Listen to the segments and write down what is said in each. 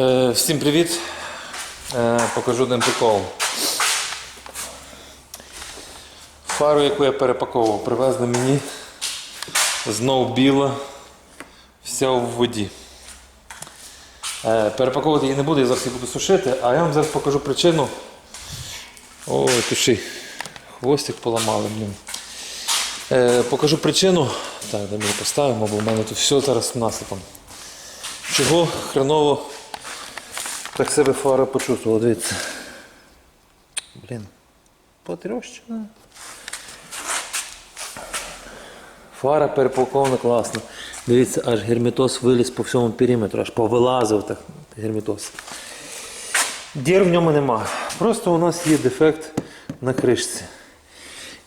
Е, Всім привіт! Е, Покажу один прикол. Фару, яку я перепаковував, привезли мені знов біла, вся в воді. Е, Перепаковувати її не буду, я зараз її буду сушити, а я вам зараз покажу причину. Ой, туши. Хвостик поламали, блін. Е, Покажу причину. Так, де ми поставимо, бо в мене тут все зараз насипом. Чого хреново так себе фара почувствувала, дивіться. Блін. Потрьощена. Фара перепакована класно. Дивіться, аж герметоз виліз по всьому периметру, аж повилазив так герметоз. Дір в ньому нема. Просто у нас є дефект на кришці.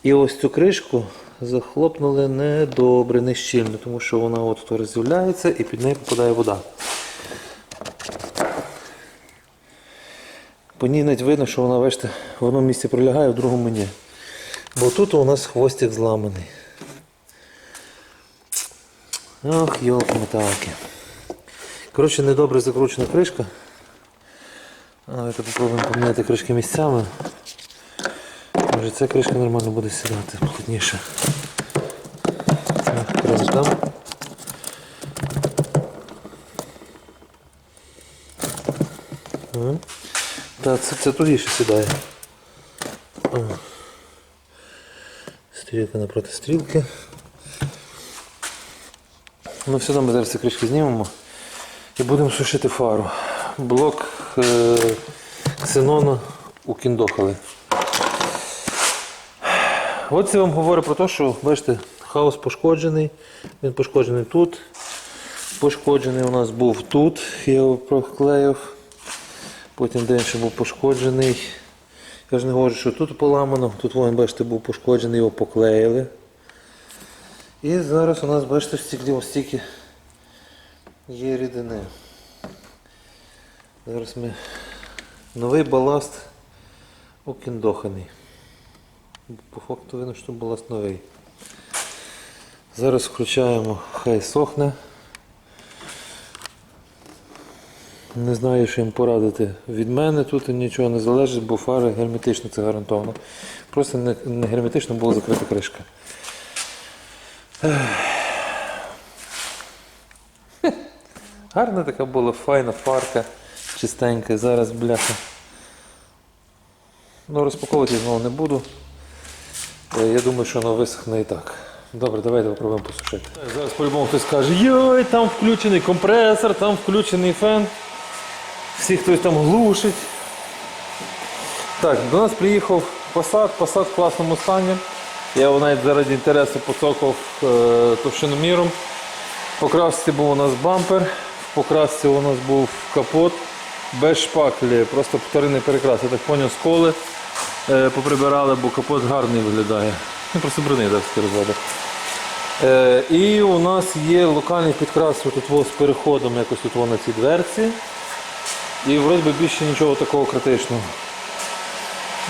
І ось цю кришку захлопнули недобре, не щільно, тому що вона от розділяється і під нею попадає вода. По ній навіть видно, що вона бачите, в одному місці пролягає, в другому ні. Бо тут у нас хвостик зламаний. Ох, йолки металки. Коротше, недобре закручена кришка. Давайте попробуємо поміняти кришки місцями. Може ця кришка нормально буде сідати плотніше. Так, кришка. Ага. Так, це, це тугіше сідає. Стрілка напроти стрілки. Ну все ми зараз ці кришки знімемо і будемо сушити фару. Блок е, ксенона укіндохали. От це вам говорю про те, що бачите, хаос пошкоджений. Він пошкоджений тут. Пошкоджений у нас був тут, я його проклеїв. Потім день ще був пошкоджений. Я ж не говорю, що тут поламано, тут вон, бачите, був пошкоджений, його поклеїли. І зараз у нас, бачите, в ось стільки є рідини. Зараз ми новий баласт окіндоханий. По факту видно, що баласт новий. Зараз включаємо, хай сохне. Не знаю, що їм порадити. Від мене тут нічого не залежить, бо фари герметично це гарантовано. Просто не, не герметично була закрита кришка. Гарна така була, файна фарка, чистенька. Зараз бляха. Ну, розпаковувати знову не буду. Е, Я думаю, що воно висохне і так. Добре, давайте попробуємо посушити. Зараз по-любому хтось скаже, йой, там включений компресор, там включений фен. Всі хтось там глушить. Так, до нас приїхав посад, посад в класному стані. Я навіть заради інтересу поцокав е, товщиноміром. В покрасці був у нас бампер, в покрасці у нас був капот без шпаклі, просто вторинний перекрас. Я так зрозумів, сколи е, поприбирали, бо капот гарний виглядає. Ну, просто брони так розводи. Е, і у нас є локальний підкрас тут з переходом якось тут на цій дверці. І вроді більше нічого такого критичного.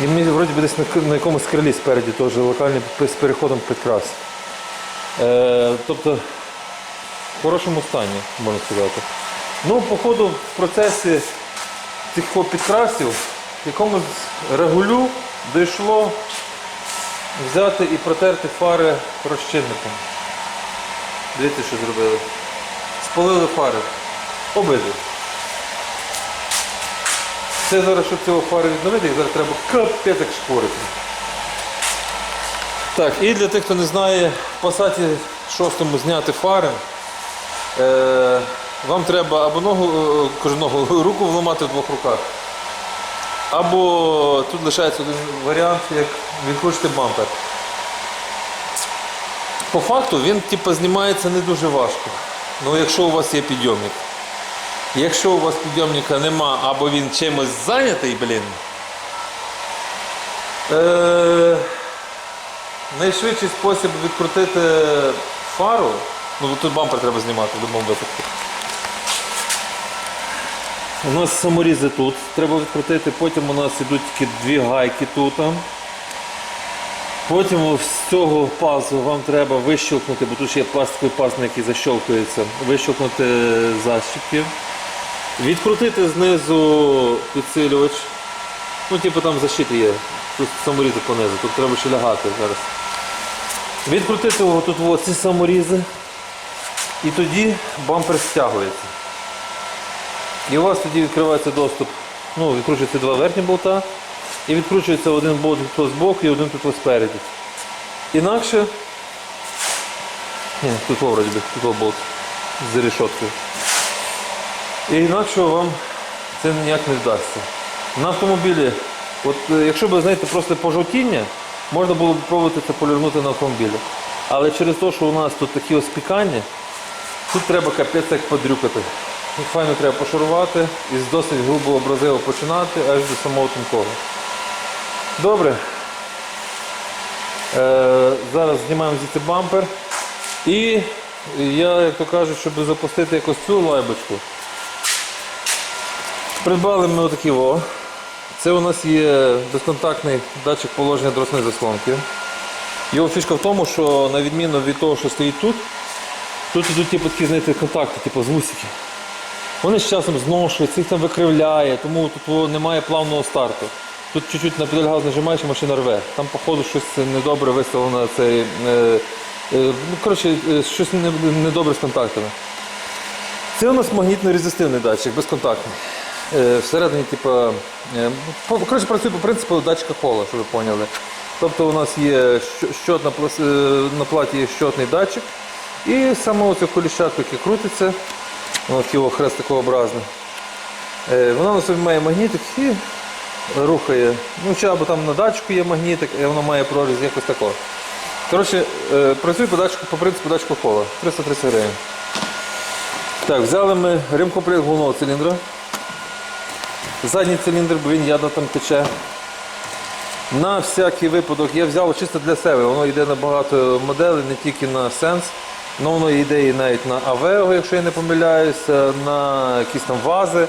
І ми вроді десь на, якомусь крилі спереді теж локальний з переходом підкрас. Е, тобто в хорошому стані, можна сказати. Ну, по ходу в процесі цих підкрасів якомусь регулю дійшло взяти і протерти фари розчинником. Дивіться, що зробили. Спалили фари. Обидві. Це зараз, щоб цього фари відновити, зараз треба капець шпорити. Так, і для тих, хто не знає, в Passat 6 зняти фари. Е, вам треба або ногу, е, кажу, ногу, руку вламати в двох руках. Або тут лишається один варіант, як відкручити бампер. По факту він типу, знімається не дуже важко. Ну, якщо у вас є підйомник. Якщо у вас підйомника нема, або він чимось зайнятий, блін. Е- найшвидший спосіб відкрутити фару. Ну тут бампер треба знімати в будь-якому випадку. У нас саморізи тут треба відкрутити, потім у нас йдуть такі дві гайки тут. Потім з цього пазу вам треба вищелкнути, бо тут ще є пластиковий паз, на який защелкується, вищелкнути защіпки. Відкрутити знизу підсилювач. Ну, типу там защита є. Тут саморізи понизу, тут треба ще лягати зараз. Відкрутити тут ці саморізи. І тоді бампер стягується. І у вас тоді відкривається доступ. Ну, відкручуються два верхні болта. І відкручується один болт тут збоку і один тут спереді. Інакше. Ні, тут вроді тут болт з решоткою. І інакше вам це ніяк не вдасться. На автомобілі, от е, якщо б знаєте, просто пожовтіння, можна було б пробувати це полірнути на автомобілі. Але через те, що у нас тут такі ось пікання, тут треба капець як подрюкати. Тут файно треба пошарувати і з досить грубого абразиву починати аж до самого тонкого. Добре. Е, зараз знімаємо звідси бампер. І я, як то кажуть, щоб запустити якось цю лайбочку, придбали ми отакі о. Це у нас є безконтактний датчик положення дросної заслонки. Його фішка в тому, що на відміну від того, що стоїть тут, тут йдуть типу, такі знаєте, контакти, типу з вусики. Вони з часом зношуються, їх там викривляє, тому тут немає плавного старту. Тут чуть-чуть на педаль нажимаєш і машина рве. Там, походу, щось недобре виставлено цей. Е, е, ну, коротше, е, щось недобре з контактами. Це у нас магнітно-резистивний датчик, безконтактний. Е, Всередині, типу, коротше, працює по принципу датчика кола, щоб ви поняли. Тобто у нас є щот на, е, на платі є щотний датчик. І саме оце коліщатко, яке крутиться, воно таке о, хрестикообразне. Воно на собі має магнітик і рухає. Ну, чи або там на датчику є магнітик, і воно має проріз якось такого. Коротше, працює по датчику, по принципу датчику кола. 330 гривень. Так, взяли ми ремкомплект головного циліндра. Задній циліндр, бо він ядно там тече. На всякий випадок я взяв чисто для себе. Воно йде на багато моделей, не тільки на Sense, але воно йде і навіть на Aveo, якщо я не помиляюся, на якісь там вази.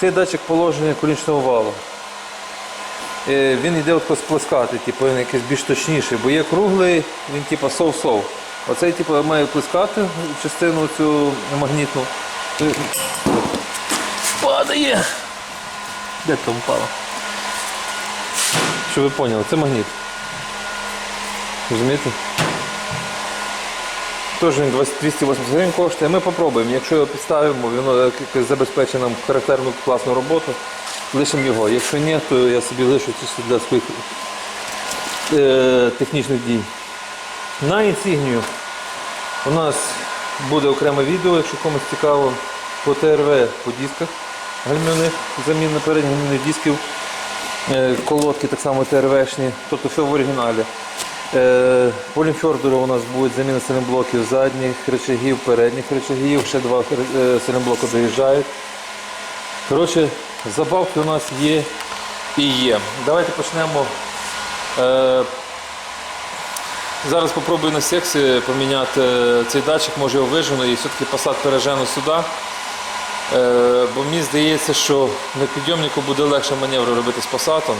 Цей датчик положення колінчного валу. Е, Він йде от сплескати, типу, він якийсь більш точніший, бо є круглий, він типу сов-сов. Оцей типу, має плескати частину цю магнітну. Е, Падає! Де там впало? Щоб ви поняли, це магніт. Розумієте? Теж він 280 гривень коштує. Ми попробуємо. Якщо його підставимо, воно якось забезпечить нам характерну класну роботу, лишимо його. Якщо ні, то я собі лишу чисто для своїх е, технічних дій. На інсігнію у нас буде окреме відео, якщо комусь цікаво, по ТРВ по дисках гальмівних, заміна передніх гальмівних дисків. Е, колодки так само ТРВшні, тобто все в оригіналі. Е, По лімфьордеру у нас будуть заміна силімблоків задніх речагів, передніх речагів, ще два е, силімблоки доїжджають. Коротше, забавки у нас є і є. Давайте почнемо. Е, Зараз спробую на сексі поміняти цей датчик, може його вижену і все-таки посад пережену сюди. Е, бо мені здається, що на підйомнику буде легше маневри робити з посадом.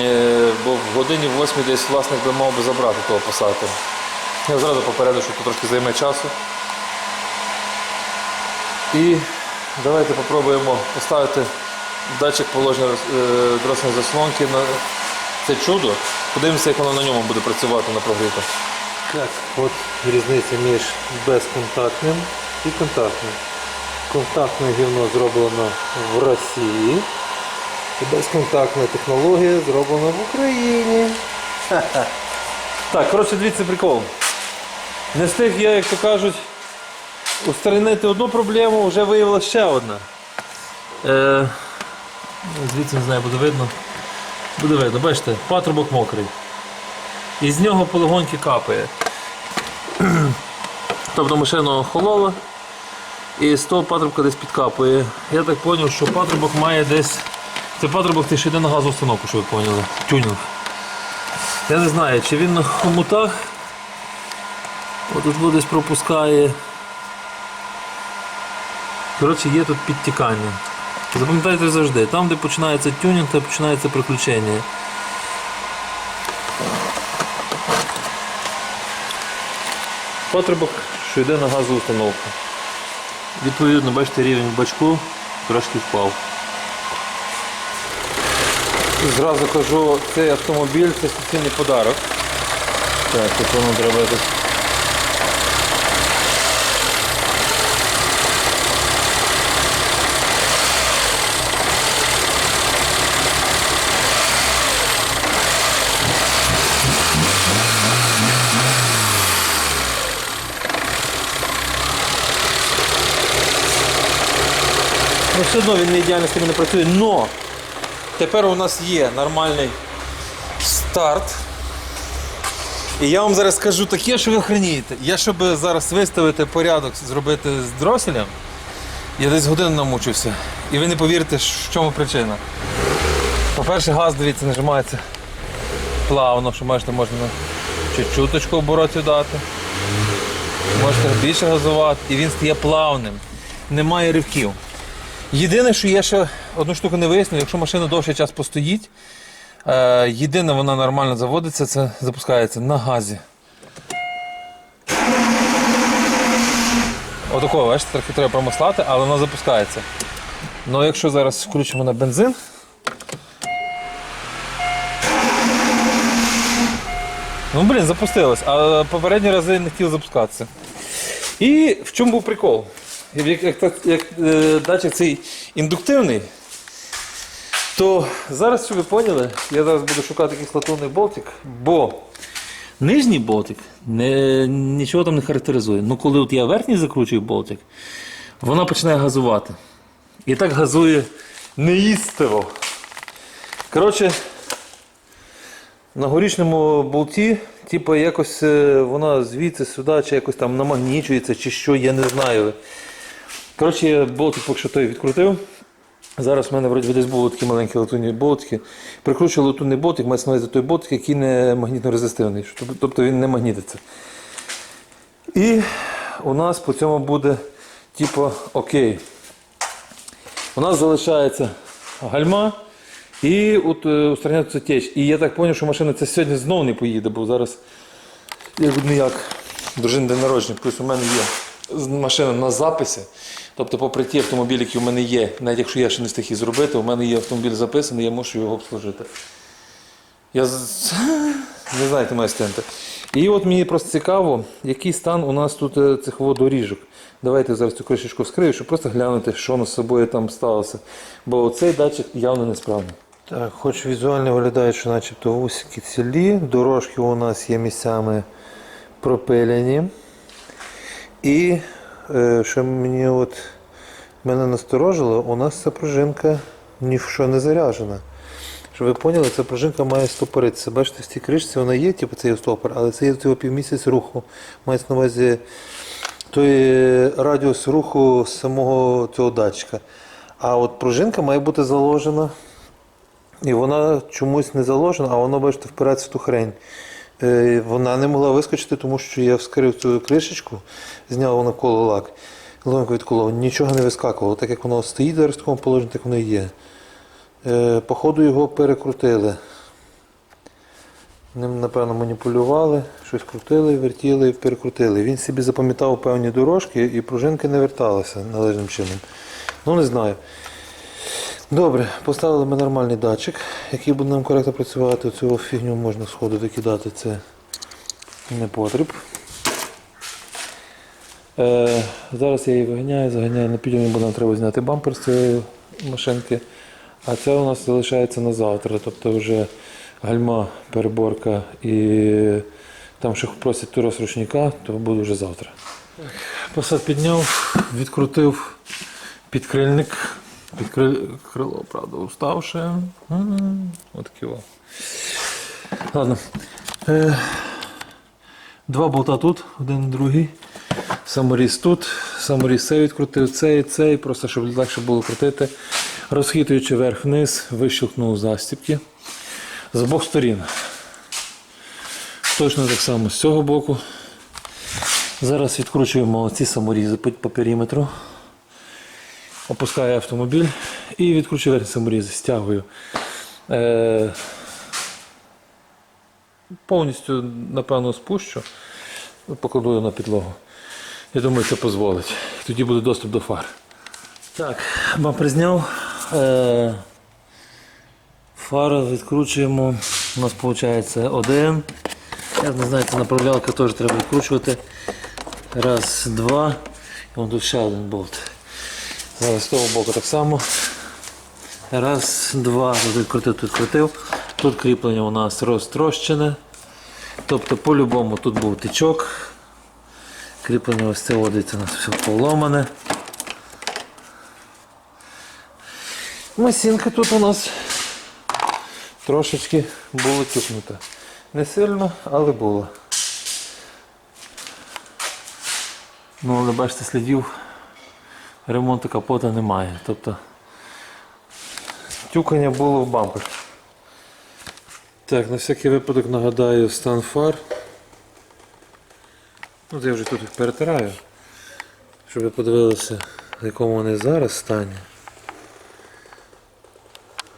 Е, бо в годині 8 десь власник би мав би забрати того посадку. Я зразу попереду, що це трошки займе часу. І давайте спробуємо поставити датчик положення е, дросної заслонки на це чудо. Подивимося, як воно на ньому буде працювати на прогріку. Так, от різниця між безконтактним і контактним. Контактне гівно зроблено в Росії. І безконтактна технологія зроблена в Україні. Так, коротше, дивіться прикол. Не встиг я, як то кажуть, устранити одну проблему, вже виявилася ще одна. Е, звідси не знаю, буде видно. Буде видно, бачите, патрубок мокрий. І з нього полегоньки капає. Тобто машина охолола і з того патрубка десь підкапує. Я так зрозумів, що патрубок має десь. Це патрубок ти ще йде на газову установку, щоб ви поняли. Тюнінг. Я не знаю, чи він на хомутах. Отут десь пропускає. Коротше, є тут підтікання. Запам'ятайте завжди, там де починається тюнінг, там починається приключення. Патрубок, що йде на газову установку. Відповідно, бачите, рівень бачку трошки впав. Зразу кажу, цей автомобіль це спеціальний подарок. Так, тут воно треба якось. Ну, все одно він не ідеально з ними не працює, но тепер у нас є нормальний старт. І я вам зараз скажу таке, що ви охренієте. Я щоб зараз виставити порядок, зробити з дроселем, я десь годину намучився. І ви не повірите, в чому причина. По-перше, газ, дивіться, нажимається плавно, що бачите, можна чуточку оборотів дати. Можете більше газувати, і він стає плавним. Немає ривків. Єдине, що я ще одну штуку не вияснив, якщо машина довший час постоїть, е, єдине вона нормально заводиться, це запускається на газі. Отакого, бачите, трохи треба промаслати, але воно запускається. Ну якщо зараз включимо на бензин. Ну, блін, запустилось, а попередні рази не хотів запускатися. І в чому був прикол? Як, як, як, е, датчик цей індуктивний, то зараз, щоб ви поняли, я зараз буду шукати якийсь латунний болтик, бо нижній болтик не, нічого там не характеризує. Ну коли от я верхній закручую болтик, вона починає газувати. І так газує неїстиво. Коротше, на горішньому болті, типу, якось е, вона звідси сюди, чи якось там намагнічується, чи що, я не знаю. Коротше, болтик поки що той відкрутив. Зараз в мене вроді десь були такі маленькі латунні болтики. Прикручую латунний болтик, мається на той болтик, який не магнітно-резистивний, тобто він не магнітиться. І у нас по цьому буде, типу, окей. У нас залишається гальма і от, е, устраняється теч. І я так зрозумів, що машина це сьогодні знову не поїде, бо зараз як ніяк. Дружин день народження, плюс у мене є машина на записі. Тобто, попри ті автомобілі, які у мене є, навіть якщо я ще не встиг їх зробити, у мене є автомобіль записаний, я мушу його обслужити. Я не знаю, як має стенти. І от мені просто цікаво, який стан у нас тут е, цих водоріжок. Давайте зараз цю кришечку вскрию, щоб просто глянути, що на собою там сталося. Бо цей датчик явно несправний. Так, хоч візуально виглядає, що начебто вусики цілі, дорожки у нас є місцями пропилені. І що мені от мене насторожило, у нас ця пружинка ні в що не заряджена. Щоб ви поняли, ця пружинка має стопоритися. Бачите, в цій кришці вона є, типу цей стопор, але це є цього півмісяць руху. Мається на увазі той радіус руху самого цього датчика. А от пружинка має бути заложена. І вона чомусь не заложена, а воно, бачите, впирається в ту хрень. Е, Вона не могла вискочити, тому що я вскрив цю кришечку, зняв навколо лак, ломку відколов, нічого не вискакувало, так як воно стоїть в такому положенні, так воно і є. Е, Походу його перекрутили. Ним, напевно, маніпулювали, щось крутили, вертіли перекрутили. Він собі запам'ятав певні дорожки і пружинки не верталися належним чином. Ну, не знаю. Добре, поставили ми нормальний датчик, який буде нам коректно працювати. Цю фігню можна сходу докидати, це не потріб. Е, зараз я її виганяю, заганяю на підйомі, бо нам треба зняти бампер з цієї машинки. А це у нас залишається на завтра. Тобто вже гальма, переборка і там ще просять турос ручника, то буде вже завтра. Посад підняв, відкрутив підкрильник. Під крило, правда, уставши. Отакі о. Ладно. Е, два болта тут, один другий. Саморіз тут. Саморіз цей відкрутив, цей, цей, просто щоб легше було крутити. Розхитуючи вверх-вниз, вищелкнув застібки. З обох сторін. Точно так само з цього боку. Зараз відкручуємо ці саморізи по периметру. Опускаю автомобіль і відкручую верхній саморіз, стягую. Е, повністю, напевно, спущу, покладу на підлогу. Я думаю, це дозволить. тоді буде доступ до фар. Так, бампер зняв. Е, фару відкручуємо. У нас виходить один. Я не знаю, це направлялка теж треба відкручувати. Раз, два. І тут ще один болт. Зараз з того боку так само. Раз, два. Тут відкрутив, тут відкрутив. Тут кріплення у нас розтрощене. Тобто по-любому тут був тичок. Кріплення ось це водиться у нас все поломане. Масінка тут у нас трошечки була тюкнута. Не сильно, але було. Ну, але бачите, слідів ремонту капота немає. Тобто тюкання було в бампер. Так, на всякий випадок нагадаю стан фар. То я вже тут їх перетираю, щоб ви подивилися, в якому вони зараз стані.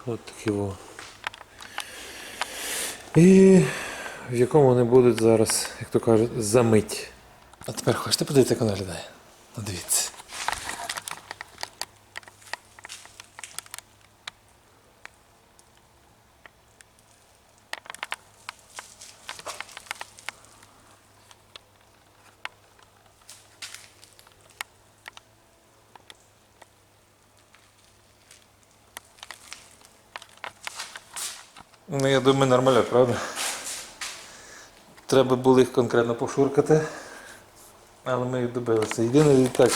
От такі во. І в якому вони будуть зараз, як то кажуть, замить. А тепер хочете подивитися, як вона виглядає? Ну, дивіться. Ну, я думаю, нормально, правда? Треба було їх конкретно пошуркати, але ми їх добилися. Єдине так,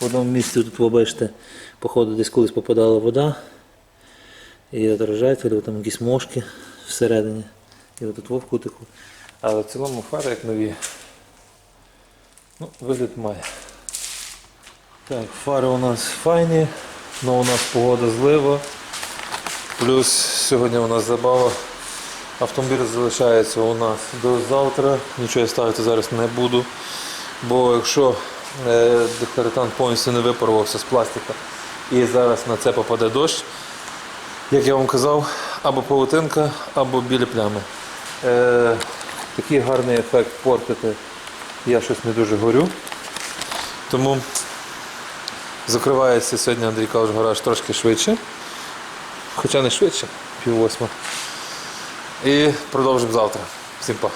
в одному місці тут ви бачите, походу десь колись попадала вода. І отражається, там якісь мошки всередині. І отут в кутику. Але в цілому фари як нові. Ну, вигляд має. Так, фари у нас файні, але у нас погода злива. Плюс сьогодні у нас забава. Автомобіль залишається у нас до завтра. Нічого я ставити зараз не буду. Бо якщо е, дехаретант повністю не випарувався з пластика і зараз на це попаде дощ, як я вам казав, або павутинка, або білі плями. Е, такий гарний ефект портити я щось не дуже горю. Тому закривається сьогодні Андрій Калуш гараж трошки швидше. Хоча не швидше, пів восьма. І продовжимо завтра. Всім па.